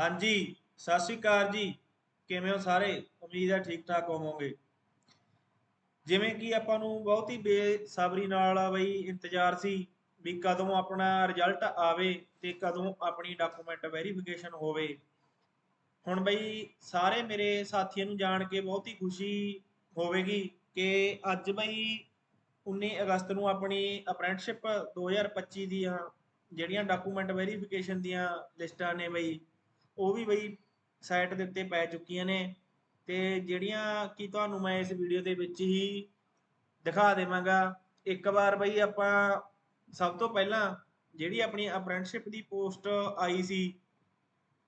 ਹਾਂਜੀ, ਸਤਿ ਸ਼੍ਰੀ ਅਕਾਲ ਜੀ। ਕਿਵੇਂ ਹੋ ਸਾਰੇ? ਉਮੀਦ ਹੈ ਠੀਕ ਠਾਕ ਹੋਵੋਗੇ। ਜਿਵੇਂ ਕਿ ਆਪਾਂ ਨੂੰ ਬਹੁਤ ਹੀ ਬੇਸਬਰੀ ਨਾਲ ਬਈ ਇੰਤਜ਼ਾਰ ਸੀ ਵੀ ਕਦੋਂ ਆਪਣਾ ਰਿਜ਼ਲਟ ਆਵੇ ਤੇ ਕਦੋਂ ਆਪਣੀ ਡਾਕੂਮੈਂਟ ਵੈਰੀਫਿਕੇਸ਼ਨ ਹੋਵੇ। ਹੁਣ ਬਈ ਸਾਰੇ ਮੇਰੇ ਸਾਥੀਆਂ ਨੂੰ ਜਾਣ ਕੇ ਬਹੁਤ ਹੀ ਖੁਸ਼ੀ ਹੋਵੇਗੀ ਕਿ ਅੱਜ ਬਈ 19 ਅਗਸਤ ਨੂੰ ਆਪਣੀ ਅਪ੍ਰੈਂਟਿਸਸ਼ਿਪ 2025 ਦੀਆਂ ਜਿਹੜੀਆਂ ਡਾਕੂਮੈਂਟ ਵੈਰੀਫਿਕੇਸ਼ਨ ਦੀਆਂ ਲਿਸਟਾਂ ਨੇ ਬਈ ਉਹ ਵੀ ਬਈ ਸਾਈਟ ਦੇ ਉੱਤੇ ਪੈ ਚੁੱਕੀਆਂ ਨੇ ਤੇ ਜਿਹੜੀਆਂ ਕਿ ਤੁਹਾਨੂੰ ਮੈਂ ਇਸ ਵੀਡੀਓ ਦੇ ਵਿੱਚ ਹੀ ਦਿਖਾ ਦੇਵਾਂਗਾ। ਇੱਕ ਵਾਰ ਬਈ ਆਪਾਂ ਸਭ ਤੋਂ ਪਹਿਲਾਂ ਜਿਹੜੀ ਆਪਣੀ ਅਪ੍ਰੈਂਟਿਸਸ਼ਿਪ ਦੀ ਪੋਸਟ ਆਈ ਸੀ,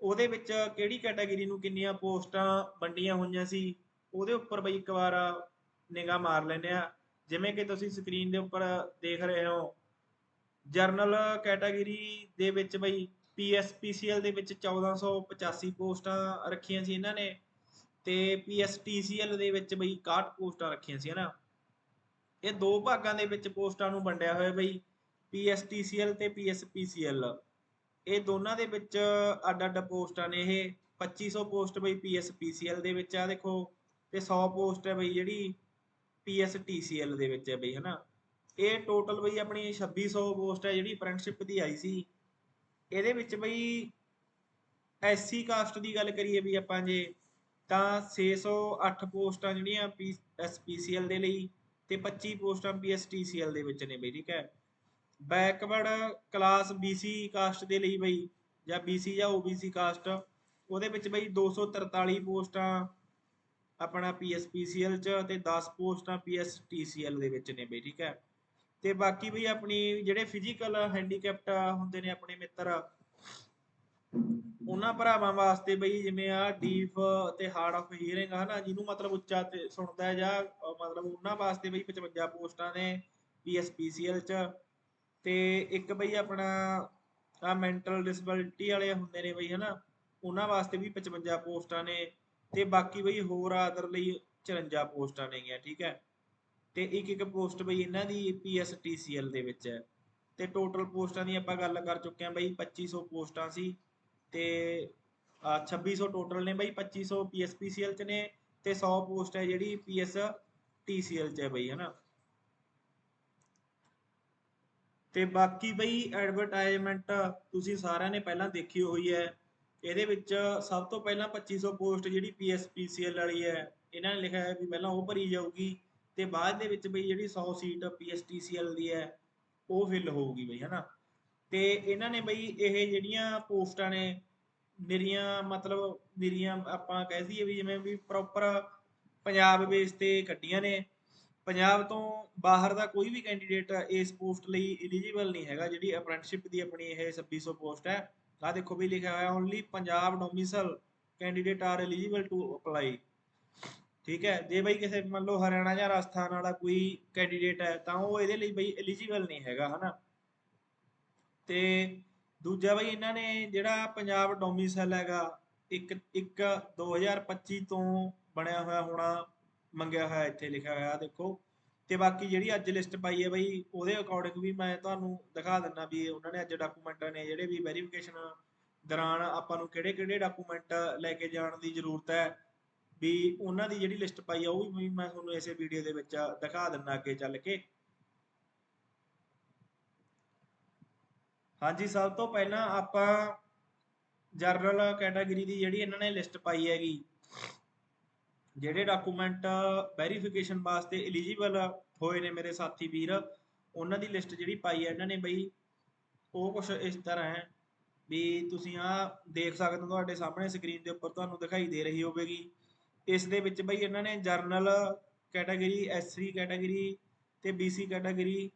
ਉਹਦੇ ਵਿੱਚ ਕਿਹੜੀ ਕੈਟਾਗਰੀ ਨੂੰ ਕਿੰਨੀਆਂ ਪੋਸਟਾਂ ਵੰਡੀਆਂ ਹੋਈਆਂ ਸੀ, ਉਹਦੇ ਉੱਪਰ ਬਈ ਇੱਕ ਵਾਰ ਨਿਗਾਹ ਮਾਰ ਲੈਂਦੇ ਆ ਜਿਵੇਂ ਕਿ ਤੁਸੀਂ ਸਕਰੀਨ ਦੇ ਉੱਪਰ ਦੇਖ ਰਹੇ ਹੋ ਜਰਨਲ ਕੈਟਾਗਰੀ ਦੇ ਵਿੱਚ ਬਈ ਪੀਐਸਪੀਸੀਐਲ ਦੇ ਵਿੱਚ 1485 ਪੋਸਟਾਂ ਰੱਖੀਆਂ ਸੀ ਇਹਨਾਂ ਨੇ ਤੇ ਪੀਐਸਟੀਸੀਐਲ ਦੇ ਵਿੱਚ ਬਈ 61 ਪੋਸਟਾਂ ਰੱਖੀਆਂ ਸੀ, ਹਨਾ? ਇਹ ਦੋ ਭਾਗਾਂ ਦੇ ਵਿੱਚ ਪੋਸਟਾਂ ਨੂੰ ਵੰਡਿਆ ਹੋਇਆ ਬਈ ਪੀਐਸਟੀਸੀਐਲ ਤੇ ਪੀਐਸਪੀਸੀਐਲ ਇਹ ਦੋਨਾਂ ਦੇ ਵਿੱਚ ਅੱਡ ਅੱਡ ਪੋਸਟਾਂ ਨੇ ਇਹ। 2500 ਪੋਸਟ ਬਈ ਪੀਐਸਪੀਸੀਐਲ ਦੇ ਵਿੱਚ ਆ, ਦੇਖੋ। ਤੇ 100 ਪੋਸਟ ਹੈ ਬਈ ਜਿਹੜੀ ਪੀਐਸਟੀਸੀਐਲ ਦੇ ਵਿੱਚ ਹੈ ਬਈ, ਹਨਾ? ਇਹ ਟੋਟਲ ਬਈ ਆਪਣੀ 2600 ਪੋਸਟ ਹੈ ਜਿਹੜੀ ਅਪ੍ਰੈਂਟਿਸਸ਼ਿਪ ਦੀ ਆਈ ਸੀ। ਇਹਦੇ ਵਿੱਚ ਬਈ ਐਸਸੀ ਕਾਸਟ ਦੀ ਗੱਲ ਕਰੀਏ ਵੀ ਆਪਾਂ ਜੇ, ਤਾਂ 608 ਪੋਸਟਾਂ ਜਿਹੜੀਆਂ ਪੀਐਸਪੀਸੀਐਲ ਦੇ ਲਈ ਤੇ 25 ਪੋਸਟਾਂ ਪੀਐਸਟੀਸੀਐਲ ਦੇ ਵਿੱਚ ਨੇ ਬਈ, ਠੀਕ ਹੈ? ਬੈਕਵਰਡ ਕਲਾਸ BC ਕਾਸਟ ਦੇ ਲਈ ਬਈ, ਜਾਂ BC ਜਾਂ OBC ਕਾਸਟ, ਉਹਦੇ ਵਿੱਚ ਬਈ 243 ਪੋਸਟਾਂ ਆਪਣਾ ਪੀਐਸਪੀਸੀਐਲ ਚ ਤੇ 10 ਪੋਸਟਾਂ ਪੀਐਸਟੀਸੀਐਲ ਦੇ ਵਿੱਚ ਨੇ ਬਈ, ਠੀਕ ਹੈ? ਤੇ ਬਾਕੀ ਬਈ ਆਪਣੀ ਜਿਹੜੇ ਫਿਜ਼ੀਕਲ ਹੈਂਡੀਕੈਪਟ ਹੁੰਦੇ ਨੇ ਆਪਣੇ ਮਿੱਤਰ, ਉਹਨਾਂ ਭਰਾਵਾਂ ਵਾਸਤੇ ਬਈ ਜਿਵੇਂ ਆ ਡੀਫ ਤੇ ਹਾਰਡ ਆਫ ਹੀਅਰਿੰਗ ਹਨਾ, ਜਿਹਨੂੰ ਮਤਲਬ ਉੱਚਾ ਤੇ ਸੁਣਦਾ ਹੈ ਜਾਂ ਮਤਲਬ ਉਹਨਾਂ ਵਾਸਤੇ ਬਈ 55 ਪੋਸਟਾਂ ਨੇ ਪੀਐਸਪੀਸੀਐਲ ਚ। ਤੇ ਇੱਕ ਬਈ ਆਪਣਾ ਆ ਮੈਂਟਲ ਡਿਸੇਬਿਲਟੀ ਵਾਲੇ ਹੁੰਦੇ ਨੇ ਬਈ ਹਨਾ, ਉਹਨਾਂ ਵਾਸਤੇ ਵੀ 55 ਪੋਸਟਾਂ ਨੇ। ਤੇ ਬਾਕੀ ਬਈ ਹੋਰ ਆਦਰ ਲਈ 54 ਪੋਸਟਾਂ ਨੇਗੀਆਂ, ਠੀਕ ਹੈ। ਤੇ ਇੱਕ ਇੱਕ ਪੋਸਟ ਬਈ ਇਹਨਾਂ ਦੀ ਪੀਐਸਟੀਸੀਐਲ ਦੇ ਵਿੱਚ ਹੈ। ਤੇ ਟੋਟਲ ਪੋਸਟਾਂ ਦੀ ਆਪਾਂ ਗੱਲ ਕਰ ਚੁੱਕੇ ਹਾਂ ਬਈ 2500 ਪੋਸਟਾਂ ਸੀ ਤੇ 2600 ਟੋਟਲ ਨੇ ਬਈ 2500 ਪੀਐਸਪੀਸੀਐਲ ਚ ਨੇ ਤੇ 100 ਪੋਸਟ ਹੈ ਜਿਹੜੀ ਪੀਐਸਟੀਸੀਐਲ ਚ ਹੈ ਬਈ, ਹਨਾ। ਤੇ ਬਾਕੀ ਬਈ ਐਡਵਰਟਾਈਜ਼ਮੈਂਟ ਤੁਸੀਂ ਸਾਰਿਆਂ ਨੇ ਪਹਿਲਾਂ ਦੇਖੀ ਹੋਈ ਹੈ। ਇਹਦੇ ਵਿੱਚ ਸਭ ਤੋਂ ਪਹਿਲਾਂ 2500 ਪੋਸਟ ਜਿਹੜੀ ਪੀਐਸਪੀਸੀਐਲ ਵਾਲੀ ਹੈ, ਇਹਨਾਂ ਨੇ ਲਿਖਿਆ ਹੈ ਵੀ ਪਹਿਲਾਂ ਉਹ ਭਰੀ ਜਾਊਗੀ। ਤੇ ਬਾਅਦ ਦੇ ਵਿੱਚ ਬਈ ਜਿਹੜੀ 100 ਸੀਟ ਪੀਐਸਟੀਸੀਐਲ ਦੀ ਹੈ, ਉਹ ਫਿਲ ਹੋਊਗੀ ਬਈ, ਹਨਾ? ਤੇ ਇਹਨਾਂ ਨੇ ਬਈ ਇਹ ਜਿਹੜੀਆਂ ਪੋਸਟਾਂ ਨੇ, ਮੇਰੀਆਂ ਮਤਲਬ ਮੇਰੀਆਂ ਆਪਾਂ ਕਹਿ ਦਈਏ ਵੀ ਜਿਵੇਂ ਵੀ ਪ੍ਰੋਪਰ ਪੰਜਾਬ ਬੇਸ ਤੇ ਕੱਢੀਆਂ ਨੇ, ਪੰਜਾਬ ਤੋਂ ਬਾਹਰ ਦਾ ਕੋਈ ਵੀ ਕੈਂਡੀਡੇਟ ਇਸ ਪੋਸਟ ਲਈ ਐਲੀਜੀਬਲ ਨਹੀਂ ਹੈਗਾ, ਜਿਹੜੀ ਅਪ੍ਰੈਂਟਿਸਸ਼ਿਪ ਦੀ ਆਪਣੀ ਇਹ 2600 ਪੋਸਟ ਹੈ। ਆ ਦੇਖੋ ਵੀ ਲਿਖਿਆ ਹੋਇਆ only Punjab domicile candidate are eligible to apply ਠੀਕ ਹੈ, ਜੇ ਬਈ ਕਿਸੇ ਮੰਨ ਲਓ ਹਰਿਆਣਾ ਜਾਂ ਰਾਜਸਥਾਨ ਵਾਲਾ ਕੋਈ ਕੈਂਡੀਡੇਟ ਹੈ, ਤਾਂ ਉਹ ਇਹਦੇ ਲਈ ਬਈ ਐਲੀਜੀਬਲ ਨਹੀਂ ਹੈਗਾ, ਹਨਾ? ਤੇ ਦੂਜਾ ਬਈ ਇਹਨਾਂ ਨੇ ਜਿਹੜਾ ਪੰਜਾਬ ਡੋਮਿਸਾਈਲ ਹੈਗਾ, ਇੱਕ ਇੱਕ 2025 ਤੋਂ ਬਣਿਆ ਹੋਇਆ ਹੋਣਾ, ਮੰਗਿਆ ਹੋਇਆ ਇੱਥੇ ਲਿਖਿਆ ਹੋਇਆ ਦੇਖੋ। ਤੇ ਬਾਕੀ ਜਿਹੜੀ ਅੱਜ ਲਿਸਟ ਪਾਈ ਹੈ ਬਈ, ਉਹਦੇ ਅਕੋਰਡਿੰਗ ਵੀ ਮੈਂ ਤੁਹਾਨੂੰ ਦਿਖਾ ਦਿੰਦਾ ਵੀ ਉਹਨਾਂ ਨੇ ਅੱਜ ਡਾਕੂਮੈਂਟ ਨੇ ਜਿਹੜੇ ਵੀ ਵੈਰੀਫਿਕੇਸ਼ਨ ਦੌਰਾਨ ਆਪਾਂ ਨੂੰ ਕਿਹੜੇ ਕਿਹੜੇ ਡਾਕੂਮੈਂਟ ਲੈ ਕੇ ਜਾਣ ਦੀ ਜ਼ਰੂਰਤ ਹੈ ਵੀ ਉਹਨਾਂ ਦੀ ਜਿਹੜੀ ਲਿਸਟ ਪਾਈ ਆ, ਉਹ ਵੀ ਮੈਂ ਤੁਹਾਨੂੰ ਇਸੇ ਵੀਡੀਓ ਦੇ ਵਿੱਚ ਦਿਖਾ ਦਿੰਦਾ ਅੱਗੇ ਚੱਲ ਕੇ। ਹਾਂਜੀ, ਸਭ ਤੋਂ ਪਹਿਲਾਂ ਆਪਾਂ ਜਨਰਲ ਕੈਟਾਗਰੀ ਦੀ ਜਿਹੜੀ ਇਹਨਾਂ ਨੇ ਲਿਸਟ ਪਾਈ ਹੈਗੀ, ਜਿਹੜੇ ਡਾਕੂਮੈਂਟ ਵੈਰੀਫਿਕੇਸ਼ਨ ਵਾਸਤੇ ਐਲੀਜੀਬਲ ਹੋਏ ਨੇ ਮੇਰੇ ਸਾਥੀ ਵੀਰ, ਉਹਨਾਂ ਦੀ ਲਿਸਟ ਜਿਹੜੀ ਪਾਈ ਹੈ ਇਹਨਾਂ ਨੇ ਬਈ, ਉਹ ਕੁਝ ਇਸ ਤਰ੍ਹਾਂ ਹੈ ਵੀ ਤੁਸੀਂ ਆ ਦੇਖ ਸਕਦੇ ਹੋ ਤੁਹਾਡੇ ਸਾਹਮਣੇ ਸਕਰੀਨ ਦੇ ਉੱਪਰ ਤੁਹਾਨੂੰ ਦਿਖਾਈ ਦੇ ਰਹੀ ਹੋਵੇਗੀ। ਇਸ ਦੇ ਵਿੱਚ ਬਈ ਇਹਨਾਂ ਨੇ ਜਰਨਲ ਕੈਟਾਗਰੀ ਐਸਸੀ ਕੈਟਾਗਰੀ ਤੇ ਬੀਸੀ ਕੈਟਾਗਰੀ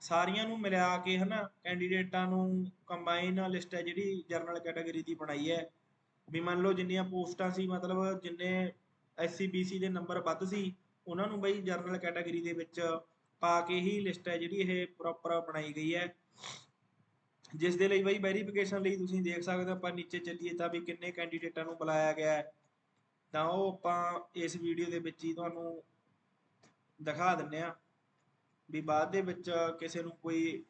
ਸਾਰੀਆਂ ਨੂੰ ਮਿਲਾ ਕੇ ਹਨਾ ਕੈਂਡੀਡੇਟਾਂ ਨੂੰ ਕੰਬਾਈਨ ਲਿਸਟ ਹੈ ਜਿਹੜੀ ਜਰਨਲ ਕੈਟਾਗਰੀ ਦੀ ਬਣਾਈ ਹੈ। ਵੀ ਮੰਨ ਲਓ ਜਿੰਨੀਆਂ ਪੋਸਟਾਂ ਸੀ, ਮਤਲਬ ਜਿੰਨੇ ਐਸਸੀ ਬੀਸੀ ਦੇ ਨੰਬਰ ਵੱਧ ਸੀ, ਉਹਨਾਂ ਨੂੰ ਬਈ ਜਰਨਲ ਕੈਟਾਗਰੀ ਦੇ ਵਿੱਚ ਪਾ ਕੇ ਹੀ ਲਿਸਟ ਹੈ ਜਿਹੜੀ ਇਹ ਪ੍ਰੋਪਰ ਬਣਾਈ ਗਈ ਹੈ। ਜਿਸ ਦੇ ਲਈ ਬਈ ਵੈਰੀਫਿਕੇਸ਼ਨ ਲਈ ਤੁਸੀਂ ਦੇਖ ਸਕਦੇ ਹੋ ਆਪਾਂ ਨੀਚੇ ਚੱਲੀਏ ਤਾਂ ਵੀ ਕਿੰਨੇ ਕੈਂਡੀਡੇਟਾਂ ਨੂੰ ਬੁਲਾਇਆ ਗਿਆ ਹੈ। ਤਾਂ ਉਹ ਆਪਾਂ ਇਸ ਵੀਡੀਓ ਦੇ ਵਿੱਚ ਹੀ ਤੁਹਾਨੂੰ ਦਿਖਾ ਦਿੰਨੇ ਆ ਵੀ ਬਾਅਦ ਦੇ ਵਿੱਚ ਕਿਸੇ ਨੂੰ ਕੋਈ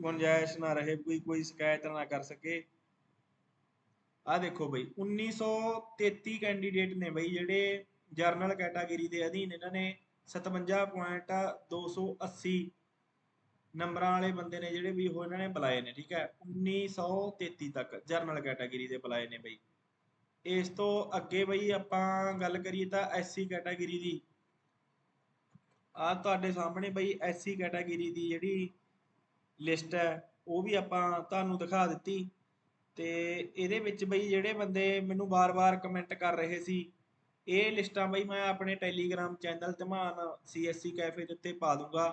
ਗੁੰਜਾਇਸ਼ ਨਾ ਰਹੇ, ਕੋਈ ਕੋਈ ਸ਼ਿਕਾਇਤ ਨਾ ਕਰ ਸਕੇ। ਆ ਦੇਖੋ ਬਈ 1933 ਕੈਂਡੀਡੇਟ ਨੇ ਬਈ ਜਿਹੜੇ ਜਰਨਲ ਕੈਟਾਗਰੀ ਦੇ ਅਧੀਨ ਇਹਨਾਂ ਨੇ 57.280 ਨੰਬਰਾਂ ਵਾਲੇ ਬੰਦੇ ਨੇ ਜਿਹੜੇ ਵੀ ਉਹ ਇਹਨਾਂ ਨੇ ਬੁਲਾਏ ਨੇ, ਠੀਕ ਹੈ। 1933 ਤੱਕ ਜਰਨਲ ਕੈਟਾਗਰੀ ਦੇ ਬੁਲਾਏ ਨੇ ਬਈ। ਇਸ ਤੋਂ ਅੱਗੇ ਬਈ ਆਪਾਂ ਗੱਲ ਕਰੀਏ ਤਾਂ ਐਸਸੀ ਕੈਟਾਗਰੀ ਦੀ। ਆ ਤੁਹਾਡੇ ਸਾਹਮਣੇ ਬਈ ਐਸਸੀ ਕੈਟਾਗਰੀ ਦੀ ਜਿਹੜੀ ਲਿਸਟ ਹੈ, ਉਹ ਵੀ ਆਪਾਂ ਤੁਹਾਨੂੰ ਦਿਖਾ ਦਿੱਤੀ। ਤੇ ਇਹਦੇ ਵਿੱਚ ਬਈ ਜਿਹੜੇ ਬੰਦੇ ਮੈਨੂੰ ਬਾਰ-ਬਾਰ ਕਮੈਂਟ ਕਰ ਰਹੇ ਸੀ, ਇਹ ਲਿਸਟਾਂ ਬਈ ਮੈਂ ਆਪਣੇ Telegram channel Dhaman CSC cafe ਦੇ ਉੱਤੇ ਪਾ ਦੂੰਗਾ।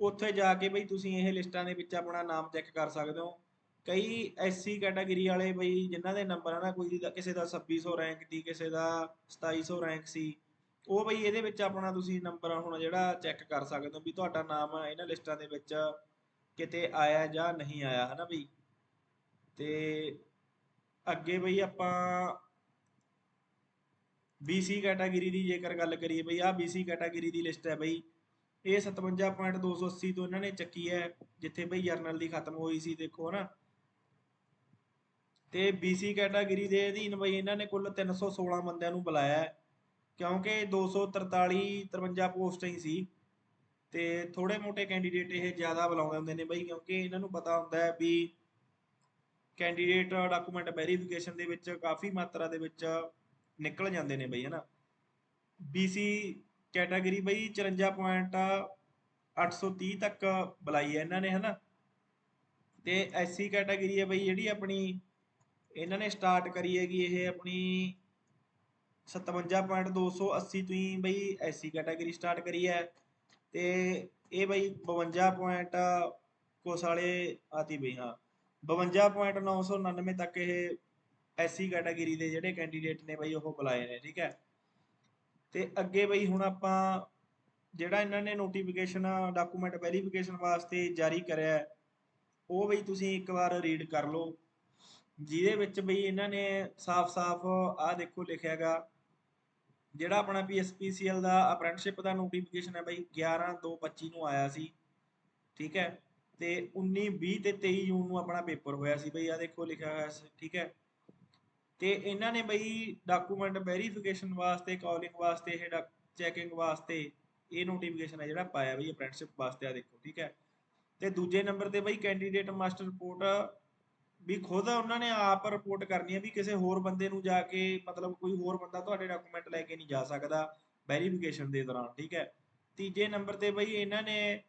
ਉੱਥੇ ਜਾ ਕੇ ਬਈ ਤੁਸੀਂ ਇਹ ਲਿਸਟਾਂ ਦੇ ਵਿੱਚ ਆਪਣਾ ਨਾਮ ਚੈੱਕ ਕਰ ਸਕਦੇ ਹੋ। ਕਈ ਐਸਸੀ ਕੈਟਾਗਰੀ ਵਾਲੇ ਬਈ ਜਿਨ੍ਹਾਂ ਦੇ ਨੰਬਰ ਹਨ ਕੋਈ ਦਾ ਕਿਸੇ ਦਾ 2600 ਰੈਂਕ ਸੀ ਕਿਸੇ ਦਾ 2700 ਰੈਂਕ ਸੀ, ਉਹ ਬਈ ਇਹਦੇ ਵਿੱਚ ਆਪਣਾ ਤੁਸੀਂ ਨੰਬਰ ਹੁਣ ਜਿਹੜਾ ਚੈੱਕ ਕਰ ਸਕਦੇ ਹੋ ਵੀ ਤੁਹਾਡਾ ਨਾਮ ਇਹਨਾਂ ਲਿਸਟਾਂ ਦੇ ਵਿੱਚ ਕਿਤੇ ਆਇਆ ਜਾਂ ਨਹੀਂ ਆਇਆ, ਹਨਾ ਬਈ? ਤੇ ਅੱਗੇ ਬਈ ਆਪਾਂ BC ਕੈਟਾਗਰੀ ਦੀ ਜੇਕਰ ਗੱਲ ਕਰੀਏ ਬਈ, ਆਹ BC ਕੈਟਾਗਰੀ ਦੀ ਲਿਸਟ ਹੈ ਬਈ, ਇਹ 57.280 ਤੋਂ ਇਹਨਾਂ ਨੇ ਚੱਕੀ ਹੈ, ਜਿੱਥੇ ਬਈ ਜਰਨਲ ਦੀ ਖਤਮ ਹੋਈ ਸੀ, ਦੇਖੋ ਹਨਾ। ਤੇ BC ਕੈਟਾਗਰੀ ਦੇ ਅਧੀਨ ਬਈ ਇਹਨਾਂ ਨੇ ਕੁੱਲ 316 ਬੰਦਿਆਂ ਨੂੰ ਬੁਲਾਇਆ ਹੈ, ਕਿਉਂਕਿ 243 53 ਪੋਸਟਾਂ ਹੀ ਸੀ ਤੇ ਥੋੜੇ ਮੋਟੇ ਕੈਂਡੀਡੇਟ ਇਹ ਜ਼ਿਆਦਾ ਬੁਲਾਉਂਦੇ ਹੁੰਦੇ ਨੇ ਬਈ, ਕਿਉਂਕਿ ਇਹਨਾਂ ਨੂੰ ਪਤਾ ਹੁੰਦਾ ਹੈ ਵੀ ਕੈਂਡੀਡੇਟ ਡਾਕੂਮੈਂਟ ਵੈਰੀਫਿਕੇਸ਼ਨ ਦੇ ਵਿੱਚ ਕਾਫੀ ਮਾਤਰਾ ਦੇ ਵਿੱਚ ਨਿਕਲ ਜਾਂਦੇ ਨੇ ਬਈ, ਹਨਾ? BC ਕੈਟਾਗਰੀ ਬਈ 54.830 ਤੱਕ ਬੁਲਾਈ ਹੈ ਇਹਨਾਂ ਨੇ, ਹਨਾ? ਤੇ SC ਕੈਟਾਗਰੀ ਹੈ ਬਈ, ਜਿਹੜੀ ਆਪਣੀ ਇਹਨਾਂ ਨੇ ਸਟਾਰਟ ਕਰੀ ਹੈਗੀ ਇਹ ਆਪਣੀ 57.280 ਤੋਂ ਹੀ ਬਈ SC ਕੈਟਾਗਰੀ ਸਟਾਰਟ ਕਰੀ ਹੈ ਤੇ ਇਹ ਬਈ 52 ਪੁਆਇੰਟ ਕੁਛ ਵਾਲੇ ਆਤੀ ਬਈ, ਹਾਂ। 52.999 ਤੱਕ ਇਹ ਐਸਸੀ ਕੈਟਾਗਰੀ ਦੇ ਜਿਹੜੇ ਕੈਂਡੀਡੇਟ ਨੇ ਬਈ ਉਹ ਬੁਲਾਏ ਨੇ, ਠੀਕ ਹੈ। ਤੇ ਅੱਗੇ ਬਈ ਹੁਣ ਆਪਾਂ ਜਿਹੜਾ ਇਹਨਾਂ ਨੇ ਨੋਟੀਫਿਕੇਸ਼ਨ ਡਾਕੂਮੈਂਟ ਵੈਰੀਫਿਕੇਸ਼ਨ ਵਾਸਤੇ ਜਾਰੀ ਕਰਿਆ, ਉਹ ਬਈ ਤੁਸੀਂ ਇੱਕ ਵਾਰ ਰੀਡ ਕਰ ਲਓ। ਜਿਹਦੇ ਵਿੱਚ ਬਈ ਇਹਨਾਂ ਨੇ ਸਾਫ਼-ਸਾਫ਼ ਆਹ ਦੇਖੋ ਲਿਖਿਆਗਾ ਜਿਹੜਾ ਆਪਣਾ ਪੀਐਸਪੀਸੀਐਲ ਦਾ ਅਪ੍ਰੈਂਟਿਸਸ਼ਿਪ ਦਾ ਨੋਟੀਫਿਕੇਸ਼ਨ ਹੈ ਬਈ 11/2/25 ਨੂੰ ਆਇਆ ਸੀ, ਠੀਕ ਹੈ, ਤੇ 19 20 ਤੇ 23 ਜੂਨ ਨੂੰ ਆਪਣਾ ਪੇਪਰ ਹੋਇਆ ਸੀ ਬਈ ਆ ਦੇਖੋ ਲਿਖਿਆ ਹੋਇਆ ਸੀ, ਠੀਕ ਹੈ, ਤੇ ਇਹਨਾਂ ਨੇ ਬਈ ਡਾਕੂਮੈਂਟ ਵੈਰੀਫਿਕੇਸ਼ਨ ਵਾਸਤੇ ਕਾਲਿੰਗ ਵਾਸਤੇ, ਇਹ ਚੈਕਿੰਗ ਵਾਸਤੇ ਇਹ ਨੋਟੀਫਿਕੇਸ਼ਨ ਹੈ ਜਿਹੜਾ ਪਾਇਆ ਬਈ ਅਪ੍ਰੈਂਟਿਸਸ਼ਿਪ ਵਾਸਤੇ ਆ ਦੇਖੋ, ਠੀਕ ਹੈ, ਤੇ ਦੂਜੇ ਨੰਬਰ ਤੇ ਬਈ ਕੈਂਡੀਡੇਟ ਮਾਸਟਰ ਰਿਪੋਰਟ ਵੀ ਖੁਦ ਉਹਨਾਂ ਨੇ ਆਪ ਰਿਪੋਰਟ ਕਰਨੀ ਹੈ ਵੀ ਕਿਸੇ ਹੋਰ ਬੰਦੇ ਨੂੰ ਜਾ ਕੇ ਮਤਲਬ ਕੋਈ ਹੋਰ ਬੰਦਾ ਤੁਹਾਡੇ ਡਾਕੂਮੈਂਟ ਲੈ ਕੇ ਨਹੀਂ ਜਾ ਸਕਦਾ ਵੈਰੀਫਿਕੇਸ਼ਨ ਦੇ ਦੌਰਾਨ, ਠੀਕ ਹੈ। ਤੀਜੇ ਨੰਬਰ ਤੇ ਬਈ ਇਹਨਾਂ ਨੇ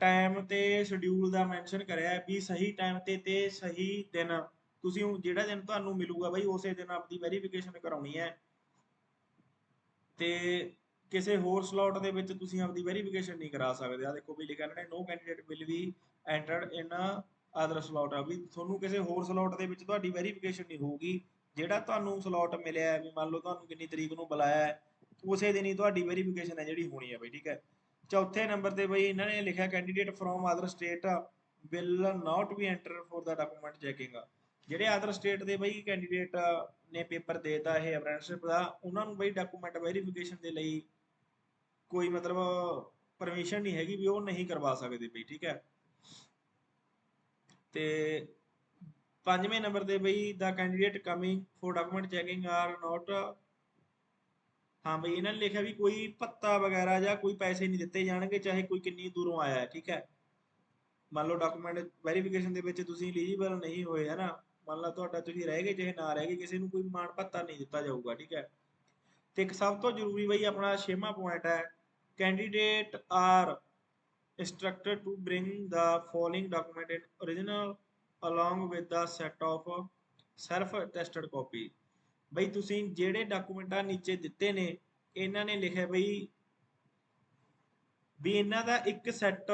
ਟਾਈਮ ਤੇ ਸ਼ਡਿਊਲ ਦਾ ਮੈਂਸ਼ਨ ਕਰਿਆ ਹੈ ਵੀ ਸਹੀ ਟਾਈਮ ਤੇ ਤੇ ਸਹੀ ਦਿਨ, ਤੁਸੀਂ ਉਹ ਜਿਹੜਾ ਦਿਨ ਤੁਹਾਨੂੰ ਮਿਲੂਗਾ ਬਈ ਉਸੇ ਦਿਨ ਆਪਦੀ ਵੈਰੀਫਿਕੇਸ਼ਨ ਕਰਾਉਣੀ ਹੈ। ਤੇ ਕਿਸੇ ਹੋਰ ਸਲੋਟ ਦੇ ਵਿੱਚ ਤੁਸੀਂ ਆਪਦੀ ਵੈਰੀਫਿਕੇਸ਼ਨ ਨਹੀਂ ਕਰਾ ਸਕਦੇ। ਆ ਦੇਖੋ ਵੀ ਲਿਖਿਆ ਇਹਨਾਂ ਨੇ no candidate will be entered in other slot ਆ। ਵੀ ਤੁਹਾਨੂੰ ਕਿਸੇ ਹੋਰ ਸਲੋਟ ਦੇ ਵਿੱਚ ਤੁਹਾਡੀ ਵੈਰੀਫਿਕੇਸ਼ਨ ਨਹੀਂ ਹੋਊਗੀ। ਜਿਹੜਾ ਤੁਹਾਨੂੰ ਸਲੋਟ ਮਿਲਿਆ ਵੀ ਮੰਨ ਲਓ ਤੁਹਾਨੂੰ ਕਿੰਨੀ ਤਰੀਕ ਨੂੰ ਬੁਲਾਇਆ ਉਸੇ ਦਿਨ ਹੀ ਤੁਹਾਡੀ ਵੈਰੀਫਿਕੇਸ਼ਨ ਹੈ ਜਿਹੜੀ ਹੋਣੀ ਹੈ ਬਈ, ਠੀਕ ਹੈ। ਚੌਥੇ ਨੰਬਰ ਤੇ ਬਈ ਇਹਨਾਂ ਨੇ ਲਿਖਿਆ candidate from other state will not be enter for the document checking ਜਿਹੜੇ ਅਦਰ ਸਟੇਟ ਦੇ ਬਈ ਕੈਂਡੀਡੇਟ ਨੇ ਪੇਪਰ ਦੇਤਾ ਇਹ ਅਪ੍ਰੈਂਟਿਸਸ਼ਿਪ ਦਾ, ਉਹਨਾਂ ਨੂੰ ਬਈ ਡਾਕੂਮੈਂਟ ਵੈਰੀਫਿਕੇਸ਼ਨ ਦੇ ਲਈ ਕੋਈ ਮਤਲਬ ਪਰਮਿਸ਼ਨ ਨਹੀਂ ਹੈਗੀ ਵੀ ਉਹ ਨਹੀਂ ਕਰਵਾ ਸਕਦੇ ਬਈ, ਠੀਕ ਹੈ। ਤੇ ਪੰਜਵੇਂ ਨੰਬਰ ਤੇ ਬਈ the candidate coming for document checking are not ਹਾਂ ਬਈ ਇਹਨਾਂ ਨੇ ਲਿਖਿਆ ਵੀ ਕੋਈ ਪੱਤਾ ਵਗੈਰਾ ਜਾਂ ਕੋਈ ਪੈਸੇ ਨਹੀਂ ਦਿੱਤੇ ਜਾਣਗੇ, ਚਾਹੇ ਕੋਈ ਕਿੰਨੀ ਦੂਰੋਂ ਆਇਆ ਹੈ ਠੀਕ ਹੈ। ਮੰਨ ਲਓ ਡਾਕੂਮੈਂਟ ਵੈਰੀਫਿਕੇਸ਼ਨ ਦੇ ਵਿੱਚ ਤੁਸੀਂ ਐਲੀਜੀਬਲ ਨਹੀਂ ਹੋਏ, ਹੈ ਨਾ। ਮੰਨ ਲਓ ਤੁਹਾਡਾ ਤੁਸੀਂ ਰਹਿ ਗਏ, ਚਾਹੇ ਨਾ ਰਹਿ ਗਏ, ਕਿਸੇ ਨੂੰ ਕੋਈ ਮਾਣ ਭੱਤਾ ਨਹੀਂ ਦਿੱਤਾ ਜਾਊਗਾ, ਠੀਕ ਹੈ। ਤੇ ਇੱਕ ਸਭ ਤੋਂ ਜ਼ਰੂਰੀ ਬਈ ਆਪਣਾ ਛੇਵਾਂ ਪੁਆਇੰਟ ਹੈ candidate are instructed to bring the following document in original along with the set of self attested copy. ਬਈ ਤੁਸੀਂ ਜਿਹੜੇ ਡਾਕੂਮੈਂਟਾਂ ਨੀਚੇ ਦਿੱਤੇ ਨੇ, ਇਹਨਾਂ ਨੇ ਲਿਖਿਆ ਬਈ ਵੀ ਇਹਨਾਂ ਦਾ ਇੱਕ ਸੈੱਟ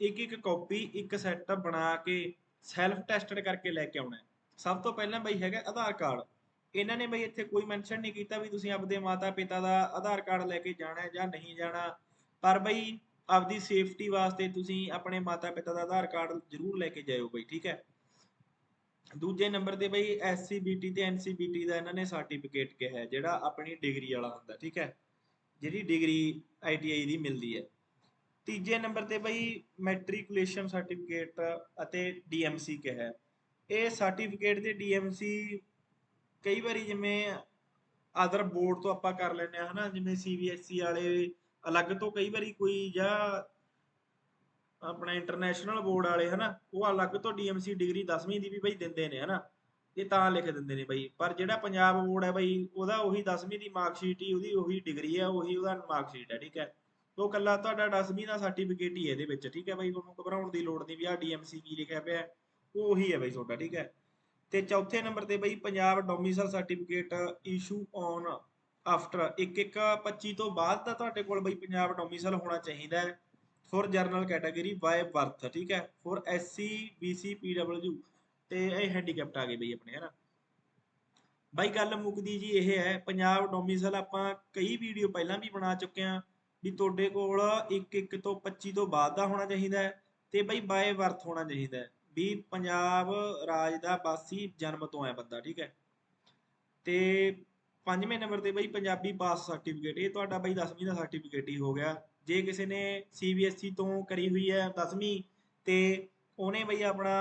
ਇੱਕ ਇੱਕ ਕਾਪੀ ਇੱਕ ਸੈੱਟ ਬਣਾ ਕੇ ਸੈਲਫ ਟੈਸਟਡ ਕਰਕੇ ਲੈ ਕੇ ਆਉਣਾ ਸਭ ਤੋਂ ਪਹਿਲਾਂ ਬਈ ਹੈਗਾ ਆਧਾਰ ਕਾਰਡ। ਇਹਨਾਂ ਨੇ ਬਈ ਇੱਥੇ ਕੋਈ ਮੈਂਸ਼ਨ ਨਹੀਂ ਕੀਤਾ ਵੀ ਤੁਸੀਂ ਆਪਦੇ ਮਾਤਾ ਪਿਤਾ ਦਾ ਆਧਾਰ ਕਾਰਡ ਲੈ ਕੇ ਜਾਣਾ ਜਾਂ ਨਹੀਂ ਜਾਣਾ। ਪਰ ਬਈ ਆਪਦੀ ਸੇਫਟੀ ਵਾਸਤੇ ਤੁਸੀਂ ਆਪਣੇ ਮਾਤਾ ਪਿਤਾ ਦਾ ਆਧਾਰ ਕਾਰਡ ਜ਼ਰੂਰ ਲੈ ਕੇ ਜਾਇਓ ਬਈ, ਠੀਕ ਹੈ। ਦੂਜੇ ਨੰਬਰ ਤੇ ਬਈ ਐਸਸੀਬੀਟੀ ਤੇ ਐਨਸੀਬੀਟੀ ਦਾ ਇਹਨਾਂ ਨੇ ਸਰਟੀਫਿਕੇਟ ਕਿਹਾ ਹੈ, ਜਿਹੜਾ ਆਪਣੀ ਡਿਗਰੀ ਵਾਲਾ ਹੁੰਦਾ, ਠੀਕ ਹੈ। ਜਿਹੜੀ ਡਿਗਰੀ ਆਈਟੀਆਈ ਦੀ ਮਿਲਦੀ ਹੈ। ਤੀਜੇ ਨੰਬਰ ਤੇ ਬਈ ਮੈਟ੍ਰਿਕੂਲੇਸ਼ਨ ਸਰਟੀਫਿਕੇਟ ਅਤੇ ਡੀਐਮਸੀ ਕਿਹਾ ਹੈ। ਇਹ ਸਰਟੀਫਿਕੇਟ ਤੇ ਡੀਐਮਸੀ ਕਈ ਵਾਰੀ ਜਿਵੇਂ ਅਦਰ ਬੋਰਡ ਤੋਂ ਆਪਾਂ ਕਰ ਲੈਂਦੇ ਆ ਹਨਾ, ਜਿਵੇਂ ਸੀਬੀਐਸਈ ਵਾਲੇ ਅਲੱਗ ਤੋਂ ਕਈ ਵਾਰੀ ਕੋਈ ਜਾਂ ਆਪਣਾ ਇੰਟਰਨੈਸ਼ਨਲ ਬੋਰਡ ਵਾਲੇ ਹਨਾ, ਉਹ ਅਲੱਗ ਤੋਂ ਡੀਐਮਸੀ ਡਿਗਰੀ 10ਵੀਂ ਦੀ ਵੀ ਬਈ ਦਿੰਦੇ ਨੇ ਹਨਾ ਇਹ ਤਾਂ ਲਿਖ ਦਿੰਦੇ ਨੇ ਬਈ, ਪਰ ਜਿਹੜਾ ਪੰਜਾਬ ਬੋਰਡ ਹੈ ਬਈ, ਉਹਦਾ ਉਹੀ 10ਵੀਂ ਦੀ ਮਾਰਕ ਸ਼ੀਟ ਹੀ, ਉਹਦੀ ਉਹੀ ਡਿਗਰੀ ਹੈ, ਉਹੀ ਉਹਦਾ ਮਾਰਕ ਸ਼ੀਟ ਹੈ, ਠੀਕ ਹੈ। ਉਹ ਕੱਲਾ ਤੁਹਾਡਾ 10ਵੀਂ ਦਾ ਸਰਟੀਫਿਕੇਟ ਹੀ ਹੈ ਇਹਦੇ ਵਿੱਚ, ਠੀਕ ਹੈ ਬਈ ਤੁਹਾਨੂੰ ਘਬਰਾਉਣ ਦੀ ਲੋੜ ਨਹੀਂ ਵੀ ਆ ਡੀਐਮਸੀ ਕੀ ਲਿਖਿਆ ਪਿਆ ਉਹ ਉਹੀ ਹੈ ਬਈ ਤੁਹਾਡਾ, ਠੀਕ ਹੈ। ਤੇ ਚੌਥੇ ਨੰਬਰ ਤੇ ਬਈ Punjab domicile certificate issue on after 1125 ਤੋਂ ਬਾਅਦ ਤਾਂ ਤੁਹਾਡੇ ਕੋਲ ਬਈ ਪੰਜਾਬ ਡੋਮਿਸਾਈਲ ਹੋਣਾ ਚਾਹੀਦਾ ਹੈ। For general category by birth ਠੀਕ ਹੈ। ਫॉर ਐਸਸੀ ਬੀਸੀ ਪੀਡਬਲਯੂ ਤੇ ਇਹ ਹੈਂਡੀਕੈਪਟ ਆ ਗਏ ਬਈ ਆਪਣੇ, ਹਨਾ। ਬਾਈ ਗੱਲ ਮੁੱਕਦੀ ਜੀ ਇਹ ਹੈ, ਪੰਜਾਬ ਡੋਮਿਸਾਈਲ ਆਪਾਂ ਕਈ ਵੀਡੀਓ ਪਹਿਲਾਂ ਵੀ ਬਣਾ ਚੁੱਕੇ ਆ ਵੀ ਤੁਹਾਡੇ ਕੋਲ 1 1 ਤੋਂ 25 ਤੋਂ ਬਾਅਦ ਦਾ ਹੋਣਾ ਚਾਹੀਦਾ ਹੈ ਤੇ ਬਈ ਬਾਏ ਬਰਥ ਹੋਣਾ ਚਾਹੀਦਾ ਹੈ। ਵੀ ਪੰਜਾਬ ਰਾਜ ਦਾ ਵਾਸੀ ਜਨਮ ਤੋਂ ਹੈ ਬੰਦਾ, ਠੀਕ ਹੈ। ਤੇ ਪੰਜਵੇਂ ਨੰਬਰ ਤੇ ਬਈ ਪੰਜਾਬੀ ਪਾਸ ਸਰਟੀਫਿਕੇਟ ਇਹ ਤੁਹਾਡਾ ਬਈ 10ਵੀਂ ਦਾ ਸਰਟੀਫਿਕੇਟ ਹੀ ਹੋ ਗਿਆ। ਜੇ ਕਿਸੇ ਨੇ ਸੀਬੀਐਸਈ ਤੋਂ ਕਰੀ ਹੋਈ ਹੈ 10ਵੀਂ ਤੇ ਉਹਨੇ ਬਈ ਆਪਣਾ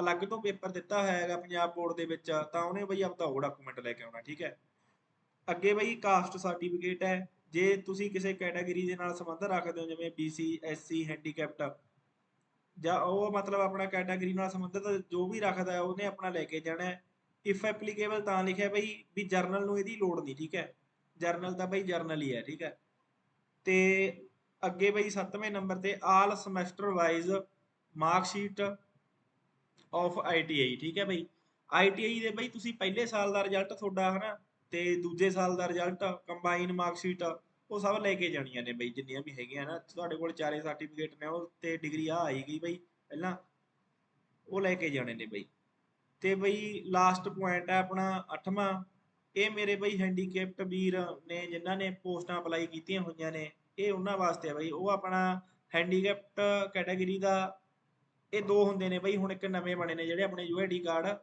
ਅਲੱਗ ਤੋਂ ਪੇਪਰ ਦਿੱਤਾ ਹੋਇਆ ਹੈਗਾ ਪੰਜਾਬ ਬੋਰਡ ਦੇ ਵਿੱਚ, ਤਾਂ ਉਹਨੇ ਬਈ ਆਪਦਾ ਉਹ ਡਾਕੂਮੈਂਟ ਲੈ ਕੇ ਆਉਣਾ, ਠੀਕ ਹੈ? ਅੱਗੇ ਬਈ ਕਾਸਟ ਸਰਟੀਫਿਕੇਟ ਹੈ। ਜੇ ਤੁਸੀਂ ਕਿਸੇ ਕੈਟਾਗਰੀ ਦੇ ਨਾਲ ਸੰਬੰਧ ਰੱਖਦੇ ਹੋ, ਜਿਵੇਂ BC SC ਹੈਂਡੀਕੈਪਟ ਜਾਂ ਉਹ ਮਤਲਬ ਆਪਣਾ ਕੈਟਾਗਰੀ ਨਾਲ ਸੰਬੰਧਿਤ ਜੋ ਵੀ ਰੱਖਦਾ ਉਹਨੇ ਆਪਣਾ ਲੈ ਕੇ ਜਾਣਾ ਇਫ ਐਪਲੀਕੇਬਲ ਤਾਂ ਲਿਖਿਆ ਬਈ ਵੀ ਜਰਨਲ ਨੂੰ ਇਹਦੀ ਲੋੜ ਨਹੀਂ, ਠੀਕ ਹੈ? ਜਰਨਲ ਤਾਂ ਬਈ ਜਰਨਲ ਹੀ ਹੈ, ਠੀਕ ਹੈ? ਤੇ ਅੱਗੇ ਬਈ 7ਵੇਂ ਨੰਬਰ ਤੇ all semester wise mark sheet of ITI ਠੀਕ ਹੈ ਬਈ? ਆਈਟੀਆਈ ਦੇ ਬਈ ਤੁਸੀਂ ਪਹਿਲੇ ਸਾਲ ਦਾ ਰਿਜ਼ਲਟ ਤੁਹਾਡਾ, ਹਨਾ? ਤੇ ਦੂਜੇ ਸਾਲ ਦਾ ਰਿਜ਼ਲਟ ਕੰਬਾਈਨ ਮਾਰਕ ਸ਼ੀਟ ਉਹ ਸਭ ਲੈ ਕੇ ਜਾਣੀਆਂ ਨੇ ਬਈ, ਜਿੰਨੀਆਂ ਵੀ ਹੈਗੀਆਂ ਨਾ ਤੁਹਾਡੇ ਕੋਲ ਚਾਰੇ ਸਰਟੀਫਿਕੇਟ ਨੇ, ਉਹ ਤੇ ਡਿਗਰੀ ਆ ਆਈ ਗਈ ਬਈ, ਪਹਿਲਾਂ ਉਹ ਲੈ ਕੇ ਜਾਣੇ ਨੇ ਬਈ। ਤੇ ਬਈ ਲਾਸਟ ਪੁਆਇੰਟ ਹੈ ਆਪਣਾ 8ਵਾਂ ਇਹ ਮੇਰੇ ਬਈ ਹੈਂਡੀਕੈਪਟ ਵੀਰ ਨੇ ਜਿਨ੍ਹਾਂ ਨੇ ਪੋਸਟਾਂ ਅਪਲਾਈ ਕੀਤੀਆਂ ਹੋਈਆਂ ਨੇ, ਇਹ ਉਹਨਾਂ ਵਾਸਤੇ ਹੈ ਬਈ। ਉਹ ਆਪਣਾ ਹੈਂਡੀਕੈਪਟ ਕੈਟਾਗਰੀ ਦਾ ਇਹ ਦੋ ਹੁੰਦੇ ਨੇ ਬਈ। ਹੁਣ ਇੱਕ ਨਵੇਂ ਬਣੇ ਨੇ ਜਿਹੜੇ ਆਪਣੇ ਯੂਆਈਡੀ ਕਾਰਡ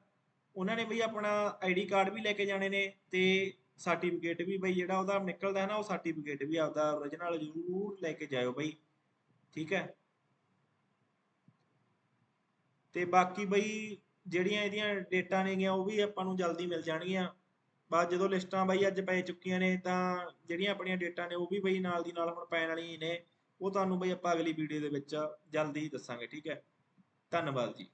ਉਹਨਾਂ ਨੇ ਬਈ ਆਪਣਾ ਆਈਡੀ ਕਾਰਡ ਵੀ ਲੈ ਕੇ ਜਾਣੇ ਨੇ ਤੇ ਸਰਟੀਫਿਕੇਟ ਵੀ ਬਈ ਜਿਹੜਾ ਉਹਦਾ ਨਿਕਲਦਾ ਹੈ ਨਾ, ਉਹ ਸਰਟੀਫਿਕੇਟ ਵੀ ਆਪਦਾ origignal ਜ਼ਰੂਰ ਲੈ ਕੇ ਜਾਇਓ ਬਈ। ਠੀਕ ਹੈ। ਤੇ ਬਾਕੀ ਬਈ ਜਿਹੜੀਆਂ ਇਹਦੀਆਂ ਡੇਟਾਂ ਨੇਗੀਆਂ, ਉਹ ਵੀ ਆਪਾਂ ਨੂੰ ਜਲਦੀ ਮਿਲ ਜਾਣਗੀਆਂ। ਬਾਅਦ ਜਦੋਂ ਲਿਸਟਾਂ ਬਈ ਅੱਜ ਪੈ ਚੁੱਕੀਆਂ ਨੇ, ਤਾਂ ਜਿਹੜੀਆਂ ਆਪਣੀਆਂ ਡੇਟਾਂ ਨੇ, ਉਹ ਵੀ ਬਈ ਨਾਲ ਦੀ ਨਾਲ ਹੁਣ ਪੈਣ ਵਾਲੀਆਂ ਨੇ। ਉਹ ਤੁਹਾਨੂੰ ਬਈ ਆਪਾਂ ਅਗਲੀ ਵੀਡੀਓ ਦੇ ਵਿੱਚ ਜਲਦੀ ਦੱਸਾਂਗੇ, ਠੀਕ ਹੈ? ਧੰਨਵਾਦ ਜੀ।